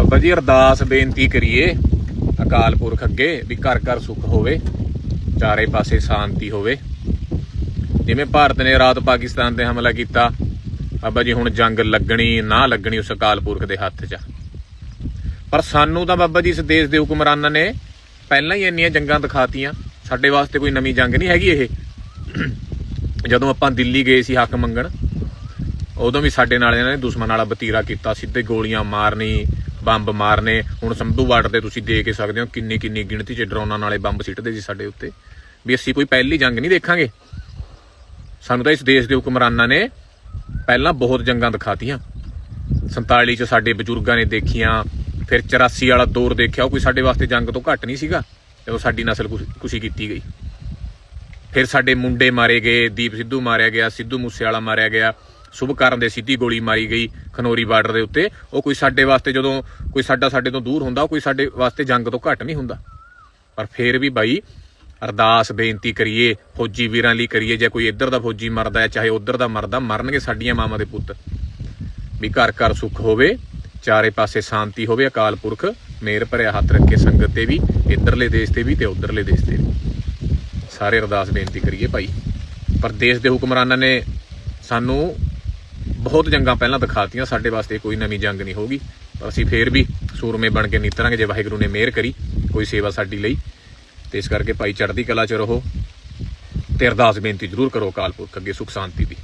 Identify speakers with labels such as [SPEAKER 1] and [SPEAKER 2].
[SPEAKER 1] ਬਾਬਾ ਜੀ ਅਰਦਾਸ ਬੇਨਤੀ ਕਰੀਏ ਅਕਾਲ ਪੁਰਖ ਅੱਗੇ ਵੀ ਘਰ ਘਰ ਸੁੱਖ ਹੋਵੇ, ਚਾਰੇ ਪਾਸੇ ਸ਼ਾਂਤੀ ਹੋਵੇ। ਜਿਵੇਂ ਭਾਰਤ ਨੇ ਰਾਤ ਪਾਕਿਸਤਾਨ ਤੇ ਹਮਲਾ ਕੀਤਾ, ਬਾਬਾ ਜੀ ਹੁਣ ਜੰਗ ਲੱਗਣੀ ਨਾ ਲੱਗਣੀ ਉਸ ਅਕਾਲ ਪੁਰਖ ਦੇ ਹੱਥ 'ਚ। ਪਰ ਸਾਨੂੰ ਤਾਂ ਬਾਬਾ ਜੀ ਇਸ ਦੇਸ਼ ਦੇ ਹੁਕਮਰਾਨਾਂ ਨੇ ਪਹਿਲਾਂ ਹੀ ਇੰਨੀਆਂ ਜੰਗਾਂ ਦਿਖਾਤੀਆਂ, ਸਾਡੇ ਵਾਸਤੇ ਕੋਈ ਨਵੀਂ ਜੰਗ ਨਹੀਂ ਹੈਗੀ ਇਹ। ਜਦੋਂ ਆਪਾਂ ਦਿੱਲੀ ਗਏ ਸੀ ਹੱਕ ਮੰਗਣ, ਉਦੋਂ ਵੀ ਸਾਡੇ ਨਾਲ ਇਹਨਾਂ ਨੇ ਦੁਸ਼ਮਣ ਵਾਲਾ ਬਤੀਰਾ ਕੀਤਾ, ਸਿੱਧੇ ਗੋਲੀਆਂ ਮਾਰਨੀ ਬੰਬ ਮਾਰਨੇ, ਹੁਣ ਸੰਧੂ ਬਾਰਡਰ ਤੇ ਤੁਸੀਂ ਦੇਖ ਕੇ ਸਕਦੇ ਹੋ ਕਿੰਨੀ ਕਿੰਨੀ ਗਿਣਤੀ 'ਚ ਡਰੋਨਾਂ ਨਾਲੇ ਬੰਬ ਸਿੱਟਦੇ ਸੀ ਸਾਡੇ ਉੱਤੇ। ਵੀ ਅਸੀਂ ਕੋਈ ਪਹਿਲੀ ਜੰਗ ਨਹੀਂ ਦੇਖਾਂਗੇ। ਸਾਨੂੰ ਤਾਂ ਇਸ ਦੇਸ਼ ਦੇ ਹੁਕਮਰਾਨਾਂ ਨੇ ਪਹਿਲਾਂ ਬਹੁਤ ਜੰਗਾਂ ਦਿਖਾਤੀਆਂ। 47 ਚ ਸਾਡੇ ਬਜ਼ੁਰਗਾਂ ਨੇ ਦੇਖੀਆਂ, ਫਿਰ 84 ਵਾਲਾ ਦੌਰ ਦੇਖਿਆ, ਉਹ ਕੋਈ ਸਾਡੇ ਵਾਸਤੇ ਜੰਗ ਤੋਂ ਘੱਟ ਨਹੀਂ ਸੀਗਾ, ਜਦੋਂ ਸਾਡੀ ਨਸਲ ਕੁਸ਼ੀ ਕੀਤੀ ਗਈ। ਫਿਰ ਸਾਡੇ ਮੁੰਡੇ ਮਾਰੇ ਗਏ, ਦੀਪ ਸਿੱਧੂ ਮਾਰਿਆ ਗਿਆ, ਸਿੱਧੂ ਮੂਸੇਵਾਲਾ ਮਾਰਿਆ ਗਿਆ। ਸੁਭਕਰਨ ਦੇ ਸਿੱਧੀ ਗੋਲੀ ਮਾਰੀ ਗਈ ਖਨੋਰੀ ਬਾਰਡਰ ਦੇ ਉੱਤੇ। ਉਹ ਕੋਈ ਸਾਡੇ ਵਾਸਤੇ ਜਦੋਂ ਕੋਈ ਸਾਡਾ ਸਾਡੇ ਤੋਂ ਦੂਰ ਹੁੰਦਾ, ਉਹ ਕੋਈ ਸਾਡੇ ਵਾਸਤੇ ਜੰਗ ਤੋਂ ਘੱਟ ਨਹੀਂ ਹੁੰਦਾ। ਪਰ ਫਿਰ ਵੀ ਬਾਈ, ਅਰਦਾਸ, ਬੇਨਤੀ ਕਰੀਏ, ਫੌਜੀ ਵੀਰਾਂ ਲਈ ਕਰੀਏ, ਜੇ ਕੋਈ ਇੱਧਰ ਦਾ ਫੌਜੀ ਮਰਦਾ ਹੈ, ਚਾਹੇ ਉੱਧਰ ਦਾ ਮਰਦਾ, ਮਰਨਗੇ ਸਾਡੀਆਂ ਮਾਵਾਂ ਦੇ ਪੁੱਤ। ਵੀ ਘਰ ਘਰ ਸੁੱਖ ਹੋਵੇ, ਚਾਰੇ ਪਾਸੇ ਸ਼ਾਂਤੀ ਹੋਵੇ, ਅਕਾਲ ਪੁਰਖ, ਮੇਰ ਭਰਿਆ ਹੱਥ ਰੱਖੇ ਸੰਗਤ ਤੇ ਵੀ, ਇੱਧਰਲੇ ਦੇਸ਼ ਤੇ ਵੀ ਤੇ ਉੱਧਰਲੇ ਦੇਸ਼ ਤੇ ਵੀ। ਸਾਰੇ ਅਰਦਾਸ, ਬੇਨਤੀ ਕਰੀਏ ਭਾਈ। ਪਰ ਦੇਸ਼ ਦੇ ਹੁਕਮਰਾਨਾਂ ਨੇ ਸਾਨੂੰ ਬਹੁਤ ਜੰਗਾਂ ਪਹਿਲਾਂ ਦਿਖਾਤੀਆਂ, ਸਾਡੇ ਵਾਸਤੇ ਕੋਈ ਨਵੀਂ ਜੰਗ ਨਹੀਂ ਹੋਊਗੀ। ਪਰ ਅਸੀਂ ਫੇਰ ਵੀ ਸੂਰਮੇ ਬਣ ਕੇ ਨਿਤਰਾਂਗੇ, ਜੇ ਵਾਹਿਗੁਰੂ ਨੇ ਮਿਹਰ ਕਰੀ, ਕੋਈ ਸੇਵਾ ਸਾਡੀ ਲਈ। ਤੇ ਇਸ ਕਰਕੇ ਭਾਈ ਚੜ੍ਹਦੀ ਕਲਾ ਚ ਰਹੋ। ਤੇ ਅਰਦਾਸ ਬੇਨਤੀ ਜ਼ਰੂਰ ਕਰੋ ਅਕਾਲ ਪੁਰਖ ਅੱਗੇ ਸੁਖ ਸ਼ਾਂਤੀ ਦੀ।